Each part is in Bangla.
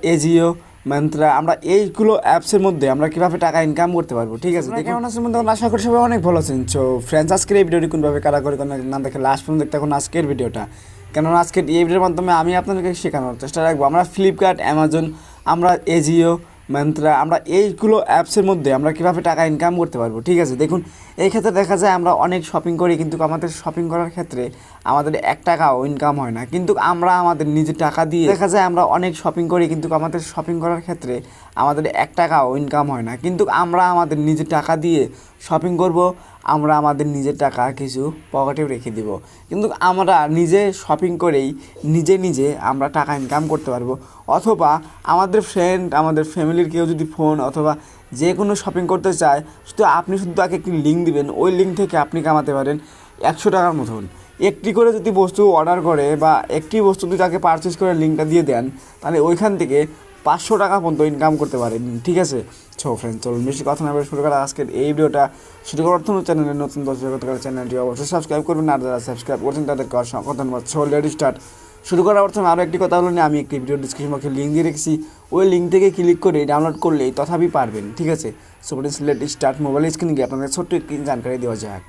এজিও মন্ত্রা আমরা এইগুলো অ্যাপসের মধ্যে আমরা কীভাবে টাকা ইনকাম করতে পারব ঠিক আছে? কেমন আছেন বন্ধু? আশা করি সবাই অনেক ভালো আছেন। সো ফ্রেন্ডস আজকের এই ভিডিওটি কোনভাবে কারা করে না দেখে লাস্ট পর্যন্ত দেখতে এখন আজকের ভিডিওটা। কেননা আজকের এই ভিডিওর মাধ্যমে আমি আপনাদেরকে শেখানোর চেষ্টা রাখব। আমরা ফ্লিপকার্ট অ্যামাজন আমরা এজিও মন্ত্রা আমরা এইগুলো অ্যাপসের মধ্যে আমরা কীভাবে টাকা ইনকাম করতে পারব, ঠিক আছে? দেখুন, এই ক্ষেত্রে দেখা যায় আমরা অনেক শপিং করি, কিন্তু আমাদের শপিং করার ক্ষেত্রে আমাদের এক টাকাও ইনকাম হয় না। কিন্তু আমরা আমাদের নিজের টাকা দিয়ে দেখা যায় আমরা অনেক শপিং করি, কিন্তু আমাদের শপিং করার ক্ষেত্রে আমাদের এক টাকাও ইনকাম হয় না। কিন্তু আমরা আমাদের নিজের টাকা দিয়ে শপিং করব, আমরা আমাদের নিজের টাকা কিছু পকেটেও রেখে দিব। কিন্তু আমরা নিজে শপিং করেই নিজে নিজে আমরা টাকা ইনকাম করতে পারব। অথবা আমাদের ফ্রেন্ড আমাদের ফ্যামিলির কেউ যদি ফোন অথবা যে কোনো শপিং করতে চায়, শুধু আপনি শুধু তাকে একটি লিঙ্ক দিবেন, ওই লিঙ্ক থেকে আপনি কামাতে পারেন একশো টাকার মতন। একটি করে যদি বস্তু অর্ডার করে বা একটি বস্তু যদি তাকে পারচেস করে লিঙ্কটা দিয়ে দেন, তাহলে ওইখান থেকে পাঁচশো টাকা পর্যন্ত ইনকাম করতে পারেন, ঠিক আছে? ছো ফ্রেন্ড চলুন বেশি কথা না বলে শুরু করা আজকের এই ভিডিওটা। শুরু করার জন্য চ্যানেলের নতুন দর্শক চ্যানেলটি অবশ্যই সাবস্ক্রাইব করবেন, আর যারা সাবস্ক্রাইব করছেন তাদেরকে অসংখ্য ধন্যবাদ। সো লেডি স্টার্ট শুরু করার প্রথমে আরও একটি কথা হলো আমি একটি ভিডিও ডিসক্রিপশন বক্সে লিঙ্ক দিয়ে রেখেছি। ওই লিঙ্ক থেকে ক্লিক করে ডাউনলোড করলেই তথাপি পারবেন, ঠিক আছে? সো লেট স্টার্ট মোবাইল স্ক্রিনে গিয়ে আপনাদের ছোট্ট একটি জানকারি দেওয়া যাক।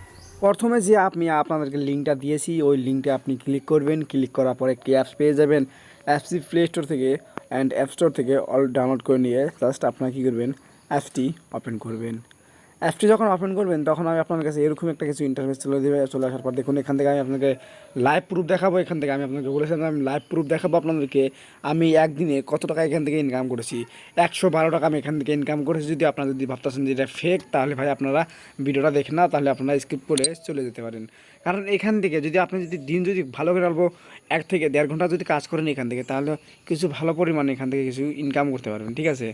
প্রথমে যে আপনি, আপনাদেরকে লিঙ্কটা দিয়েছি, ওই লিঙ্কটা আপনি ক্লিক করবেন। ক্লিক করার পর একটি অ্যাপস পেয়ে যাবেন। অ্যাপসটি প্লে স্টোর থেকে অ্যান্ড অ্যাপ স্টোর থেকে অল ডাউনলোড করে নিয়ে জাস্ট আপনারা কী করবেন অ্যাপটি ওপেন করবেন। অ্যাপসটি যখন ওপেন করবেন, তখন আমি আপনার কাছে এরকম একটা কিছু ইন্টারফেস চলে দেবে, চলে আসার পর দেখুন, এখান থেকে আমি আপনাকে লাইভ প্রুফ দেখাবো, এখান থেকে আমি আপনাকে বলেছিলাম আমি লাইভ প্রুফ দেখাবো আপনাদেরকে। আমি একদিনে কত টাকা এখান থেকে ইনকাম করেছি? একশো বারো টাকা আমি এখান থেকে ইনকাম করেছি। যদি আপনারা যদি ভাবতেছেন যে এটা ফেক তাহলে ভাই আপনারা ভিডিওটা দেখেন না তাহলে আপনারা স্কিপ করে চলে যেতে পারেন। কারণ এখান থেকে যদি আপনি যদি দিন যদি ভালো করে অল্প এক থেকে দেড় ঘণ্টা যদি কাজ করেন এখান থেকে, তাহলে কিছু ভালো পরিমাণে এখান থেকে কিছু ইনকাম করতে পারবেন, ঠিক আছে?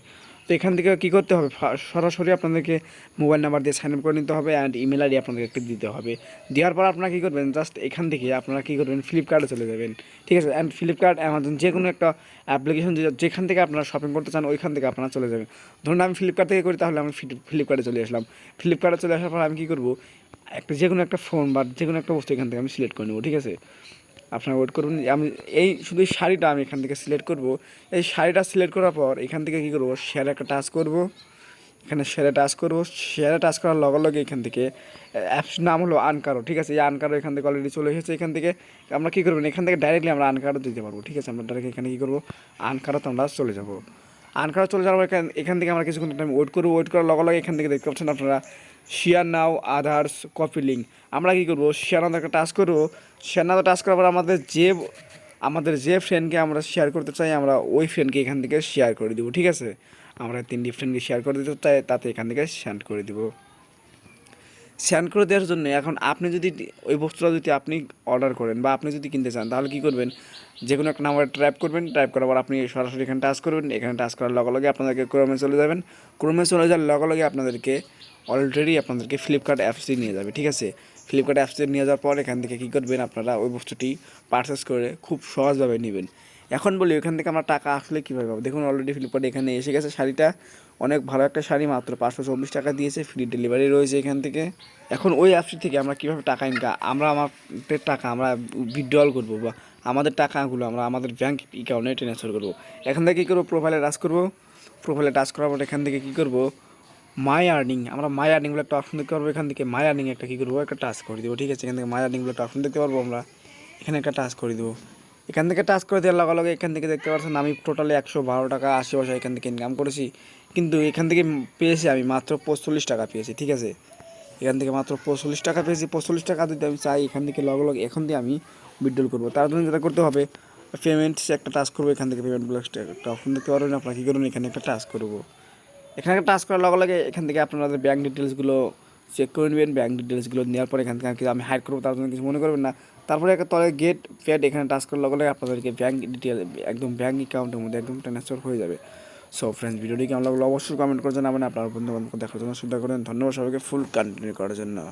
তো এখান থেকে কী করতে হবে? সরাসরি আপনাদেরকে মোবাইল নাম্বার দিয়ে সাইন আপ করে নিতে হবে অ্যান্ড ইমেল আইডি আপনাদেরকে একটি দিতে হবে। দেওয়ার পর আপনারা কী করবেন? জাস্ট এখান থেকে আপনারা কী করবেন? ফ্লিপকার্টে চলে যাবেন। ঠিক আছে? অ্যান্ড ফ্লিপকার্ট অ্যামাজন যে কোনো একটা অ্যাপ্লিকেশন যেখান থেকে আপনারা শপিং করতে চান, ওইখান থেকে আপনারা চলে যাবেন। ধরুন আমি ফ্লিপকার্ট থেকে করি, তাহলে আমি ফ্লিপ- ফ্লিপকার্টে চলে আসলাম। ফ্লিপকার্টে চলে আসার পর আমি কী করব? একটা যে কোনো একটা ফোন বা যে কোনো একটা বস্তু এখান থেকে আমি সিলেক্ট করে নেব, ঠিক আছে? আপনারা ওয়েট করুন। আমি এই শুধু শাড়িটা আমি এখান থেকে সিলেক্ট করব। এই শাড়িটা সিলেক্ট করার পর এখান থেকে কী করব? শেয়ারে একটা টাচ করব। এখানে শেয়ারে টাচ করব। শেয়ারে টাচ করার লগে লগে এখান থেকে অ্যাপস নাম হলো আনকারো ঠিক আছে? এই আনকারো এখান থেকে অলরেডি চলে এসেছে। এখান থেকে আমরা কী করবেন এখান থেকে ডাইরেক্টলি আমরা আনকারো দিতে পারব, ঠিক আছে? আমরা ডাইরেক্ট এখানে কী করব? আনকারোতে আমরা চলে যাব। আনকারো চলে যাওয়ার এখান- এখান থেকে আমরা কিছুক্ষণ টাইম ওয়েট করব ওয়েট করার লগে লগে এখান থেকে দেখতে পাচ্ছেন আপনারা শেয়ার নাও আধার্স কপি লিঙ্ক আমরা কী করব? শেয়ার নাও একটা টাচ করব। শেয়ার নাও টাচ করার পর আমাদের যে আমাদের যে ফ্রেন্ডকে আমরা শেয়ার করতে চাই, আমরা ওই ফ্রেন্ডকে এখান থেকে শেয়ার করে দেবো, ঠিক আছে? আমরা তিনটি ফ্রেন্ডকে শেয়ার করে দিতে চাই, তাতে এখান থেকে সেন্ড করে দেবো। সেন্ড করে দেওয়ার জন্য এখন আপনি যদি ওই বস্তুটা যদি আপনি অর্ডার করেন বা আপনি যদি কিনতে চান, তাহলে কী করবেন? যে কোনো একটা নাম্বার টাইপ করবেন টাইপ করার পর আপনি সরাসরি এখানে টাচ করবেন, এখানে টাচ করার লগে লগে আপনাদেরকে ক্রমে চলে যাবেন। ক্রমে চলে যাওয়ার লগে লগে আপনাদেরকে অলরেডি আপনাদেরকে ফ্লিপকার্ট অ্যাপসটি নিয়ে যাবে, ঠিক আছে? ফ্লিপকার্ট অ্যাপসটি নিয়ে যাওয়ার পর এখান থেকে কী করবেন আপনারা ওই বস্তুটি পারচেস করে খুব সহজভাবে নেবেন। এখন বলি ওখান থেকে আমরা টাকা আসলে কীভাবে পাবো? দেখুন অলরেডি ফ্লিপকার্ট এখানে এসে গেছে। শাড়িটা অনেক ভালো একটা শাড়ি, মাত্র পাঁচশো চব্বিশ টাকা দিয়েছে। ফ্রি ডেলিভারি রয়েছে এখান থেকে। এখন ওই অ্যাপসটি থেকে আমরা কীভাবে টাকা ইনকাম আমরা আমাদের টাকা আমরা উইথড্রল করব বা আমাদের টাকাগুলো আমরা আমাদের ব্যাঙ্ক অ্যাকাউন্টে ট্রান্সফার করব। এখান থেকে কী করব? প্রোফাইলে টাচ করব। প্রোফাইলে টাচ করার পর এখান থেকে কী করব? মাই আর্নিং আমরা মাই আর্নিং বলে একটা অপশন দেখতে পারব। এখান থেকে মাই আর্নিং একটা কী করব? একটা টাচ করে দেবো। ঠিক আছে? এখান থেকে মাই আর্নিং বলে একটা অপশন দেখতে পারব আমরা। এখানে একটা টাচ করে দেবো। এখান থেকে টাচ করে দেওয়ার লগে লগে এখান থেকে দেখতে পাচ্ছেন আমি টোটালি একশো বারো টাকা আশি পয়সা এখান থেকে ইনকাম করেছি। কিন্তু এখান থেকে পেয়েছি আমি মাত্র পঁচল্লিশ টাকা পেয়েছি, ঠিক আছে? এখান থেকে মাত্র পঁচল্লিশ টাকা পেয়েছি পঁচল্লিশ টাকা যদি আমি চাই, এখান থেকে লগে লগে এখন দিয়ে আমি উইথড্রল করব। তার জন্য যেটা করতে হবে পেমেন্টস একটা টাচ করব, এখান থেকে পেমেন্ট ব্লক একটা অপশন দেখতে পারবেন, আপনারা কী করুন এখানে একটা টাচ করব। এখানে একটা টাচ করার লগে লগে এখান থেকে আপনাদের ব্যাঙ্ক ডিটেলসগুলো চেক করে নেবেন ব্যাঙ্ক ডিটেলসগুলো নেওয়ার পর এখান থেকে আমি হাইড করব, তার জন্য কিছু মনে করবেন না। তারপরে একটা তলে গেট প্যাড এখানে টাচ করার লগে লগে আপনাদেরকে ব্যাঙ্ক ডিটেল একদম ব্যাঙ্ক অ্যাকাউন্টের মধ্যে একদম ট্রান্সফার হয়ে যাবে। সো ফ্রেন্ডস ভিডিওটি কেমন লাগল অবশ্যই কমেন্ট করে জানাবেন। আপনার বন্ধু বান্ধব দেখার জন্য সুবিধা করেন। ধন্যবাদ সবাইকে ফুল কন্টিনিউ করার জন্য।